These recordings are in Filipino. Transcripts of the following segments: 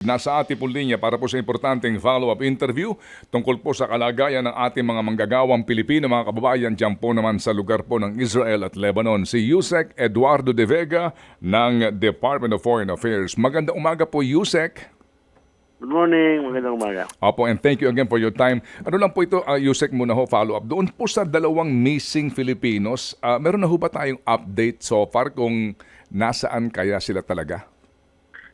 Nasa ating pong linya para po sa importanteng follow-up interview tungkol po sa kalagayan ng ating mga manggagawang Pilipino, mga kababayan dyan po naman sa lugar po ng Israel at Lebanon. Si Yusek Eduardo de Vega ng Department of Foreign Affairs. Maganda umaga po, Yusek. Good morning, magandang umaga. Opo, and thank you again for your time. Ano lang po ito, uh, Yusek muna ho, follow-up. Doon po sa dalawang missing Filipinos, ah, meron na ho ba tayong update so far kung nasaan kaya sila talaga?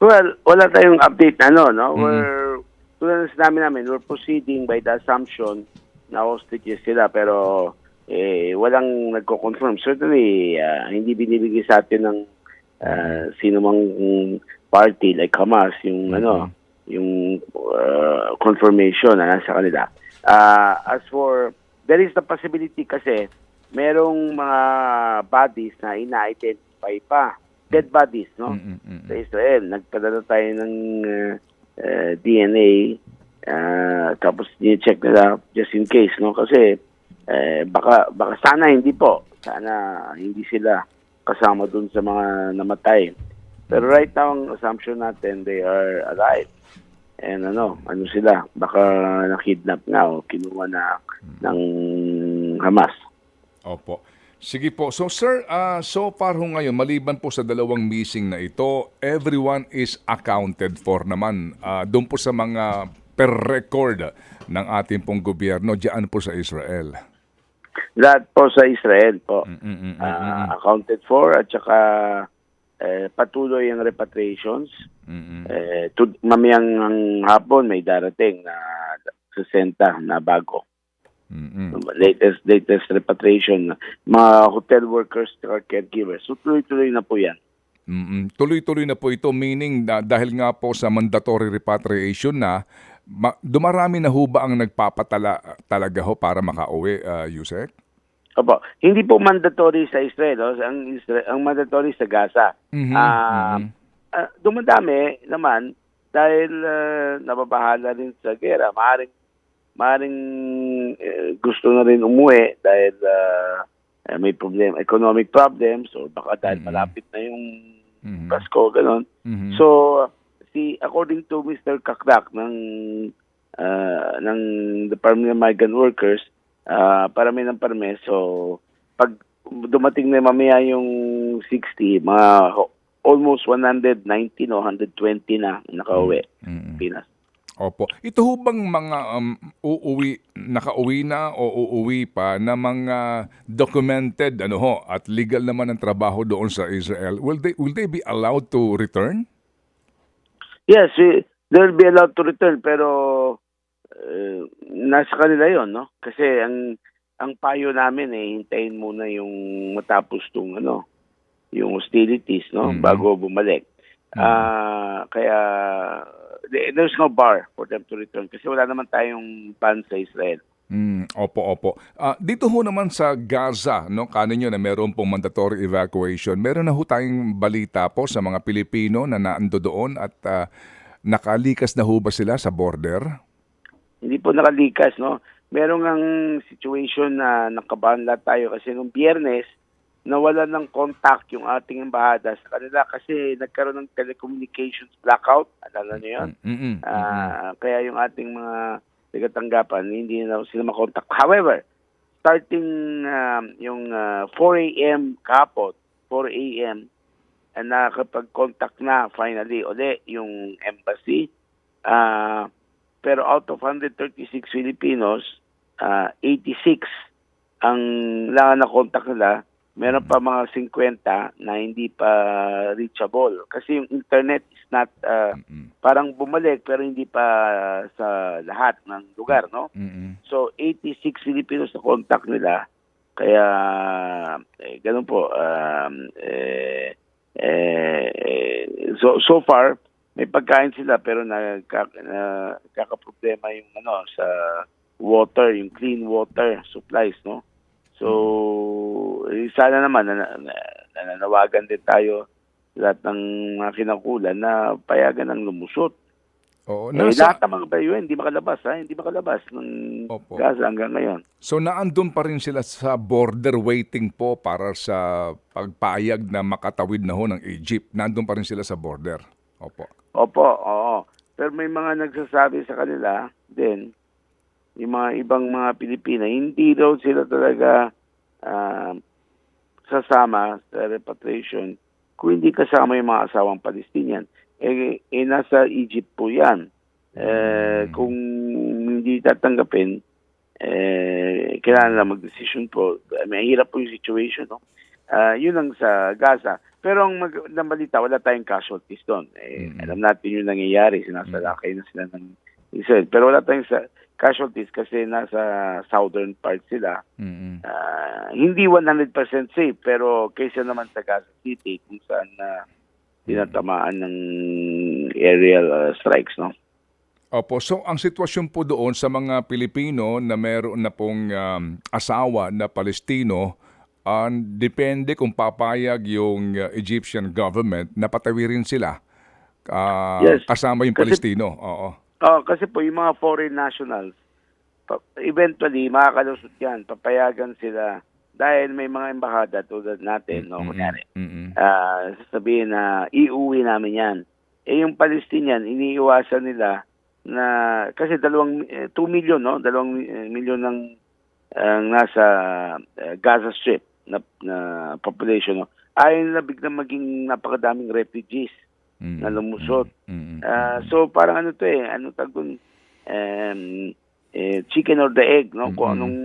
Well, wala tayong update na no, no? We're, tulad ng sinabi namin, we're proceeding by the assumption na hostages sila pero eh, walang nagko-confirm. Certainly, ah, hindi binibigay sa atin ng ah, sino mang party like Hamas yung ano, yung ah, confirmation na nasa kanila. Ah, as for, there is the possibility kasi merong mga bodies na ina-identify pa. Dead bodies, no? Mm-mm-mm. sa Israel. Nagpadala tayo ng uh, uh, DNA uh, tapos ni-check nila just in case, no? Kasi eh, baka baka sana hindi po. Sana hindi sila kasama dun sa mga namatay. Pero right now, ang assumption natin, they are alive. And ano, ano sila? Baka na-kidnap na o kinuha na ng Hamas. Opo. Sige po. So sir, ah, so far ho ngayon, maliban po sa dalawang missing na ito, everyone is accounted for naman. Ah, doon po sa mga per record ng ating pong gobyerno diyan po sa Israel. Lahat po sa Israel po. Ah, accounted for at saka eh, patuloy ang repatriations. Mm-mm. Eh, to, mamayang ang hapon may darating na 60 na bago. Mm-mm. Latest latest repatriation mga hotel workers at caregivers. So tuloy-tuloy na po 'yan. Mm-mm. Tuloy-tuloy na po ito, meaning na, dahil nga po sa mandatory repatriation na, ma- dumarami na ho ba ang nagpapatala talaga ho para makauwi, uh, Yusek? Opo, hindi po mandatory sa Israel, oh. ang Israel, ang mandatory sa Gaza. Mhm, Ah, mhm. ah, dumadami naman dahil uh, nababahala rin sa gera. Maaring maaring eh, gusto na rin umuwi dahil ah, eh, may problem, economic problems or baka dahil Mhm. malapit na yung Mhm. Pasko, ganun. Mhm. So, si according to Mr. Kakdak ng ah, ng Department of Migrant Workers, ah parami ng parme. So, pag dumating na mamaya yung 60, mga almost 119 o 120 na nakauwi Mhm. Pinas. Opo. Ito ho bang mga um, uuwi, nakauwi na o uuwi pa na mga documented ano ho at legal naman ang trabaho doon sa Israel, will they will they be allowed to return? Yes, we, they'll be allowed to return pero eh, nasa kanila yon no? Kasi ang ang payo namin eh hintayin muna yung matapos tong ano, yung hostilities no Mhm. bago bumalik. Ah, kaya there- there's no bar for them to return kasi wala naman tayong ban sa Israel. Mm, opo, opo. Ah, dito ho naman sa Gaza, no, kanin nyo na meron pong mandatory evacuation. Meron na ho tayong balita po sa mga Pilipino na naando doon at ah, nakalikas na ho ba sila sa border? Hindi po nakalikas no. Merong ang situation na nakabahan lahat tayo kasi nung biyernes nawala ng contact yung ating embahada sa kanila kasi nagkaroon ng telecommunications blackout. Alala niyo yun? Mm-mm. Ah, kaya yung ating mga tagatanggapan, hindi na sila makontak. However, starting um, yung ah, 4 a.m. kapot, 4 a.m., uh, nakakapag-contact na finally uli yung embassy. Ah, pero out of 136 Filipinos, ah, 86 ang lang na contact nila. Meron pa mga 50 na hindi pa reachable. Kasi yung internet is not Mm-mm. parang bumalik pero hindi pa sa lahat ng lugar, no? Mm-mm. So 86 Filipinos na contact nila. Kaya eh, ganun po um, eh, eh, so so far may pagkain sila pero nagka, nagkakaproblema yung ano sa water, yung clean water supplies, no? So eh, sana naman na, na, nananawagan din tayo lahat ng mga kinakulan na payagan ng lumusot. Oo, Eh, nasa, lahat ng mga bayo hindi makalabas, ha? Hindi makalabas ng Opo. Gaza hanggang ngayon. so naandun pa rin sila sa border waiting po para sa pagpayag na makatawid na ho ng Egypt. Nandun pa rin sila sa border. Opo. Opo, oo. Pero may mga nagsasabi sa kanila din, yung mga ibang mga Pilipina, hindi daw sila talaga ah, sasama sa repatriation kung hindi kasama yung mga asawang Palestinian. Eh, eh nasa Egypt po yan. Eh, kung hindi tatanggapin, eh, kailangan na mag-decision po. May hirap po yung situation, no? Ah, yun ang sa Gaza. Pero ang mag- balita, wala tayong casualties doon. Eh, Alam natin yung nangyayari. Sinasalakay na sila ng Israel. Pero wala tayong sa casualties kasi nasa southern part sila. Mm-mm. Ah, hindi 100% safe pero kaysa naman sa Gaza City kung saan na tinatamaan ng aerial ah, strikes no Opo, so ang sitwasyon po doon sa mga Pilipino na meron na pong um, asawa na Palestino, ah, depende kung papayag yung uh, Egyptian government na patawirin sila ah, Yes. kasama yung Kasi- Palestino. Oo. Oh kasi po yung mga foreign nationals eventually makakalusot yan. Papayagan sila. Dahil may mga embahada tulad natin no? Kunyari Mm-mm. ah sasabihin na iuwi namin yan. Eh yung Palestinian iniiwasan nila na kasi dalawang 2 million no? Dalawang eh, milyon ng ang nasa eh, Gaza Strip na, na population no? Ayaw nila biglang maging napakadaming refugees Mm-mm. na lumusot Mm-mm. Ah, so parang ano to eh, ano tag dun, um, eh, chicken or the egg, no? Kung Mhm. anong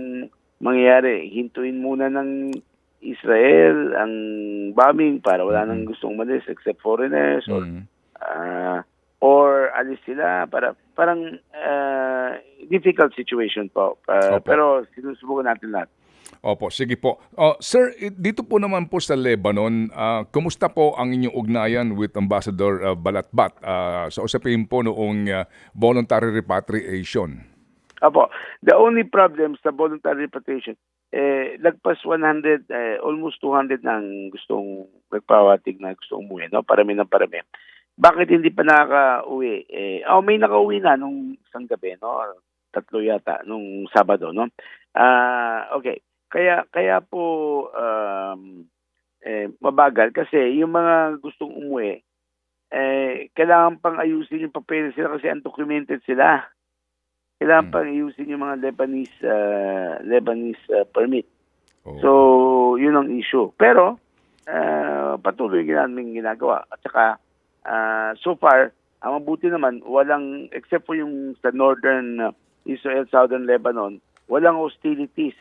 mangyayari, hintuin muna ng Israel ang bombing para wala nang gustong umalis except foreigners or Mm. ah, or alis sila para parang ah, difficult situation po. Ah, Opo. pero sinusubukan natin lahat. Opo, sige po. Oh, sir, dito po naman po sa Lebanon, ah, kumusta po ang inyong ugnayan with Ambassador ah, Balatbat ah, sa usapin po noong ah, voluntary repatriation? Apo, the only problem sa voluntary repatriation, eh, lagpas 100, eh, almost 200 na ang gustong nagpawatig na gustong umuwi, no? Parami ng parami. Bakit hindi pa nakaka-uwi? Eh, oh, may nakauwi na nung isang gabi, no? Tatlo yata, nung Sabado, no? Ah, okay. Kaya, kaya po, um, eh, mabagal kasi yung mga gustong umuwi, eh, kailangan pang ayusin yung papeles sila kasi undocumented sila kailangan Mm. pang ayusin yung mga Lebanese uh, Lebanese uh, permit. Oh. So, yun ang issue. Pero, uh, patuloy namin ginagawa. At saka, uh, so far, ang mabuti naman, walang, except for yung sa northern uh, Israel, southern Lebanon, walang hostilities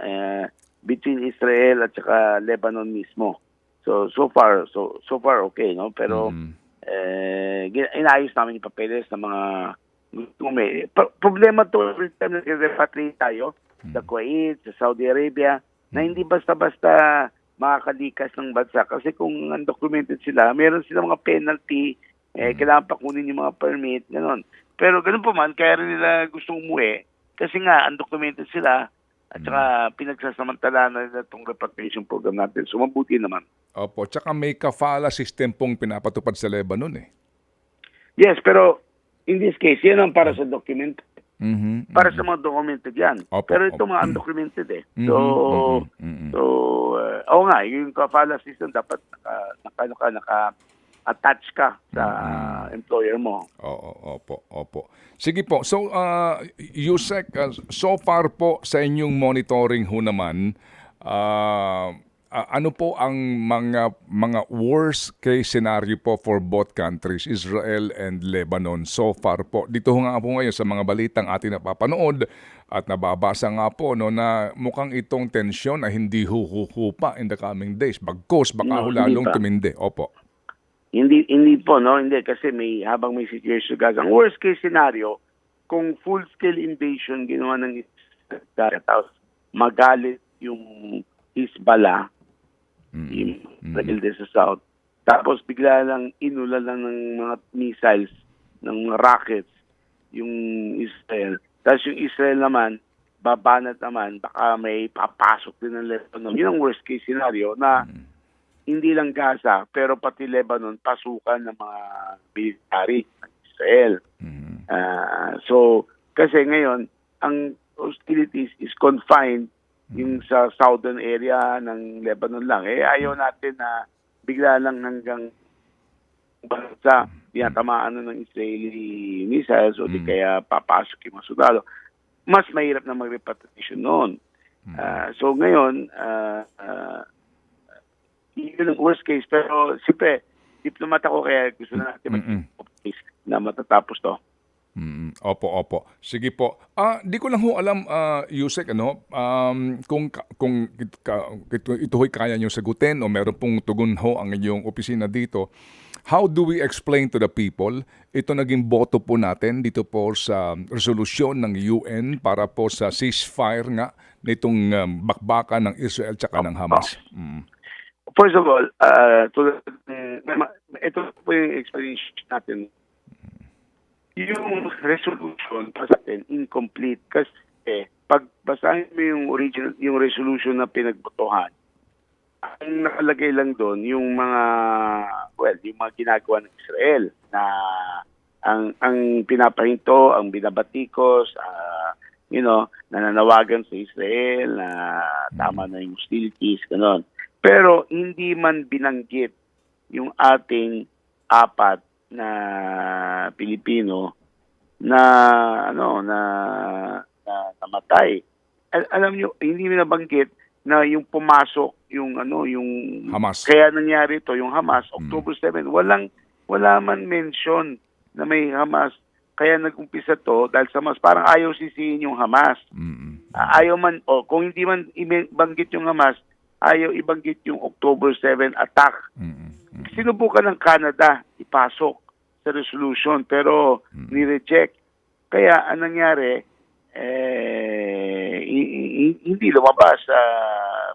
uh, between Israel at saka Lebanon mismo. So, so far, so, so far okay, no? Pero, Mm. eh, inayos namin yung papeles ng mga gusto may Pro- problema to every time na repatriate tayo sa Kuwait, sa Saudi Arabia, na hindi basta-basta makakalikas ng bansa. Kasi kung undocumented sila, meron silang mga penalty, eh, kailangan pa kunin yung mga permit, gano'n. Pero ganun pa man, kaya rin nila gustong umuwi, kasi nga, undocumented sila, at saka pinagsasamantala na nila itong repatriation program natin. So, mabuti naman. Opo, tsaka may kafala system pong pinapatupad sa Lebanon eh. Yes, pero in this case, yan ang para sa document. Mhm. Para sa mga documented yan. Opo, pero ito opo. mga undocumented eh. Mhm, So, mhm, mhm. so uh, oo nga, yung kafala system dapat naka, naka, naka, naka attach ka sa Mm-hmm. employer mo. Oo, opo, opo. Sige po. So, uh, Yusek, uh, so far po sa inyong monitoring ho naman, uh, uh, ano po ang mga mga worst case scenario po for both countries, Israel and Lebanon so far po? Dito ho nga po ngayon sa mga balitang ating napapanood at nababasa nga po no, na mukhang itong tensyon ay hindi huhuhupa in the coming days. Bagkos, baka No, ho lalong tumindi. Opo. Hindi hindi po no, hindi kasi may habang may situation Gaza. Ang worst case scenario kung full scale invasion ginawa ng Israel tapos magalit yung Hezbollah Mm. yung Israel din sa south. Tapos bigla lang inula lang ng mga missiles, ng mga rockets, yung Israel. Tapos yung Israel naman, babanat naman, baka may papasok din ng Lebanon. Yun ang worst case scenario na hindi lang Gaza, pero pati Lebanon, pasukan ng mga military ng Israel. Mhm. Ah, so, kasi ngayon, ang hostilities is confined yung sa southern area ng Lebanon lang. Eh, ayaw natin na bigla lang hanggang bansa tinatamaan na ng Israeli missiles o di Mm. kaya papasok yung mga sundalo, mas mahirap na mag-repatriation noon. Ah, so ngayon, ah, ah, yun ang worst case. Pero siyempre, diplomat ako kaya gusto natin Mm-mm. mag- na matatapos to. Mm, opo, opo. Sige po. Ah, di ko lang ho alam ah, Yusek ano, um, kung kung ito, ito ho'y kaya niyo sagutin o meron pong tugon ho ang inyong opisina dito. How do we explain to the people ito naging boto po natin dito po sa resolusyon ng UN para po sa ceasefire nga nitong um, bakbakan ng Israel tsaka ng Hamas. Mm. First of all, uh, tulad, mm, ma- ito po yung explanation natin. Yung resolution pa sa atin, incomplete. Kasi eh, pag basahin mo yung original, yung resolution na pinagbotohan, ang nakalagay lang doon yung mga, well, yung mga ginagawa ng Israel na ang ang pinapahinto, ang binabatikos, ah, you know, nananawagan sa Israel na tama na yung hostilities, gano'n. Pero hindi man binanggit yung ating apat na Pilipino na ano na na namatay. Al- alam niyo, hindi nabanggit na yung pumasok yung ano yung Hamas. kaya nangyari to yung Hamas October 7 walang wala man mention na may Hamas kaya nag-umpisa to dahil sa Hamas parang ayaw sisihin yung Hamas Mm. Ah, ayaw man o kung hindi man ibanggit yung Hamas ayaw ibanggit yung October 7 attack Mm. Mm. sinubukan ng Canada ipasok sa resolution pero ni-reject. Kaya anong nangyari, eh, hi- hi- hindi lumabas sa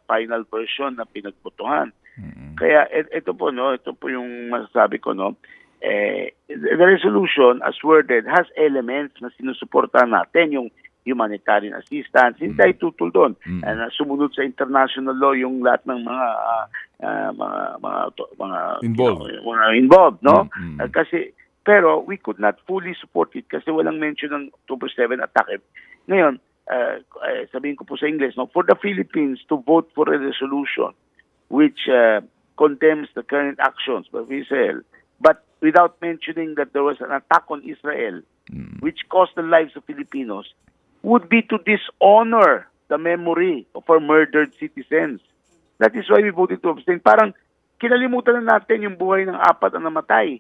final version na pinagbotohan. Mm. Kaya ito po no, ito po yung masasabi ko no. Eh, the resolution as worded has elements na sinusuportahan natin yung humanitarian assistance, hindi tayo tutol doon. Mm. Na sumunod sa international law yung lahat ng mga ah, ah, mga mga to- mga Involved. you know, mga involved, no? Mm, mm. Ah, kasi pero we could not fully support it kasi walang mention ng October 7 attack. Ngayon, eh, sabihin ko po sa English, no, for the Philippines to vote for a resolution which uh, condemns the current actions by Israel, but without mentioning that there was an attack on Israel, which cost the lives of Filipinos, would be to dishonor the memory of our murdered citizens. That is why we voted to abstain. Parang kinalimutan na natin yung buhay ng apat na namatay.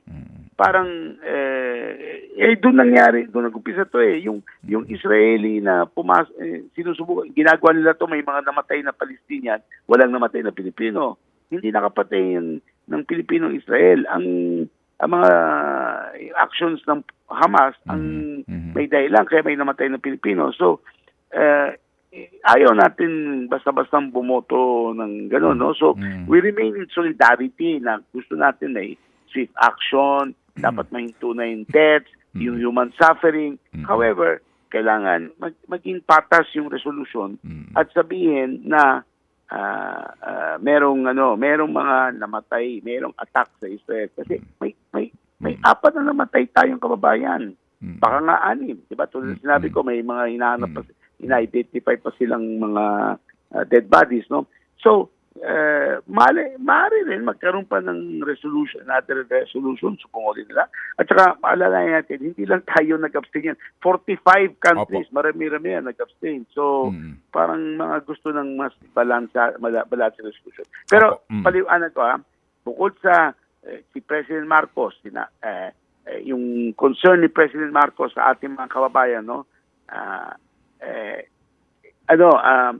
Parang eh, eh doon nangyari, doon nag-umpisa to eh, yung yung Israeli na pumas eh, sinusubukan ginagawa nila to may mga namatay na Palestinian, walang namatay na Pilipino. Hindi nakapatay yung- ng Pilipino Israel. Ang ang mga actions ng Hamas ang Mhm. may dahilan kaya may namatay na Pilipino. So eh, ayaw natin basta-basta bumoto ng gano'n, no? So, Mm. we remain in solidarity na gusto natin ay swift action, dapat mahinto na yung deaths, yung human suffering. However, kailangan mag- maging patas yung resolution Mm. at sabihin na ah, ah, merong ano, merong mga namatay, merong attack sa Israel kasi may may apat na namatay tayong kababayan. Mm. Baka nga anim, 'di ba? Tulad ng sinabi ko may mga hinahanap pa ina-identify pa silang mga ah, dead bodies, no? So, eh mali, maaari rin magkaroon pa ng resolution, another resolution, supungo nila. At saka, maalala natin, hindi lang tayo nag-abstain yan. 45 countries, marami-rami yan nag-abstain. So, Mm. parang mga gusto ng mas balansa, mala- balansa resolution. Pero, mm. paliwanag ko ha, bukod sa eh, si President Marcos, sina, eh, eh, yung concern ni President Marcos sa ating mga kababayan, no? Ah, eh, ano, um,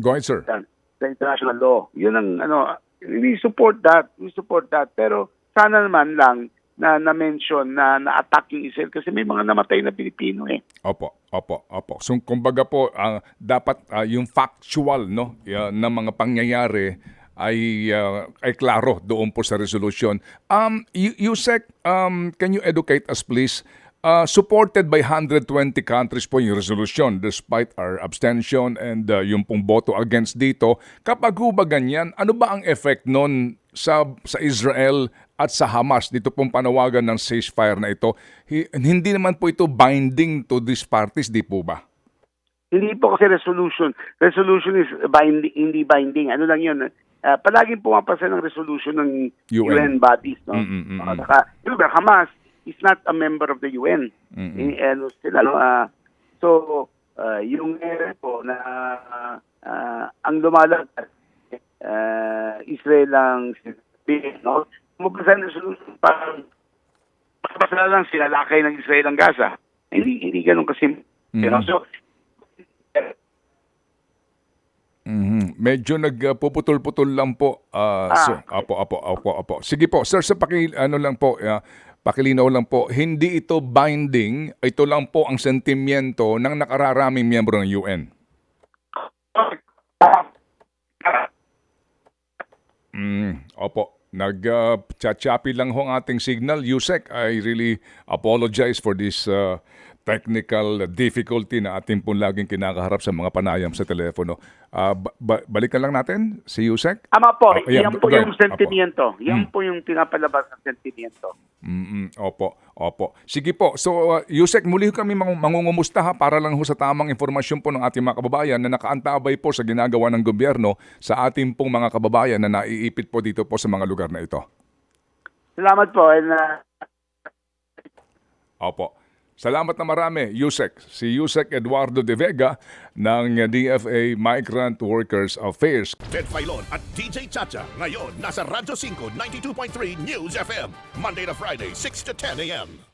Go ahead, sir. sa international law. Yun ang ano, we support that, we support that. Pero sana naman lang na na-mention na na-attack yung Israel kasi may mga namatay na Pilipino eh. Opo, opo, opo. So kumbaga po ah, dapat ah, yung factual no ya- na mga pangyayari ay ah, ay klaro doon po sa resolution. Um Yusek, um can you educate us please? Uh, supported by 120 countries po yung resolution despite our abstention and uh, yung pong boto against dito. Kapag ho ba ganyan, ano ba ang effect nun sa, sa Israel at sa Hamas dito pong panawagan ng ceasefire na ito? Hi- hindi naman po ito binding to these parties, di po ba? Hindi po kasi resolution. Resolution is binding, hindi binding. Ano lang yun? Uh, palaging pumapasa ng resolution ng UN. UN, bodies. No? Mm, mm, mm, Uh, mm. saka, remember, Hamas is not a member of the UN. Mm, mm. Eh, ano sila, no? Ah, so, uh, yung ere po na ah, ang lumalagay, uh, Israel ang sinabi, no? Mabasa ng resolution, parang basta lang sinalakay ng Israel ang Gaza. Hindi, hindi ganun kasi. You know? So, Mhm. Medyo nagpuputol-putol lang po. ah, Ah. so, apo, apo, apo, apo. Sige po, sir, sa paki, ano lang po, ah, pakilinaw lang po, hindi ito binding, ito lang po ang sentimiento ng nakararaming miyembro ng UN. Mm, opo. Nag-chachapi lang ho ang ating signal. Yusek, I really apologize for this uh, technical difficulty na ating pong laging kinakaharap sa mga panayam sa telepono. Ah, ba- ba- balikan lang natin si Yusek. Ama po, Oh, ayan, yan po go yung sentimiento. Yan Hmm. po yung pinapalabas ng sentimiento. Mm-mm, opo, opo. Sige po. So, uh, Yusek, muli kami mang- mangungumusta ha, para lang ho sa tamang informasyon po ng ating mga kababayan na nakaantabay po sa ginagawa ng gobyerno sa ating pong mga kababayan na naiipit po dito po sa mga lugar na ito. Salamat po. And, uh, Opo. Salamat na marami, Yusek. Si Yusek Eduardo de Vega ng DFA Migrant Workers Affairs. Ted Filon at DJ Chacha. Ngayon, nasa Radyo 5, 92.3 News FM. Monday to Friday, 6 to 10 a.m.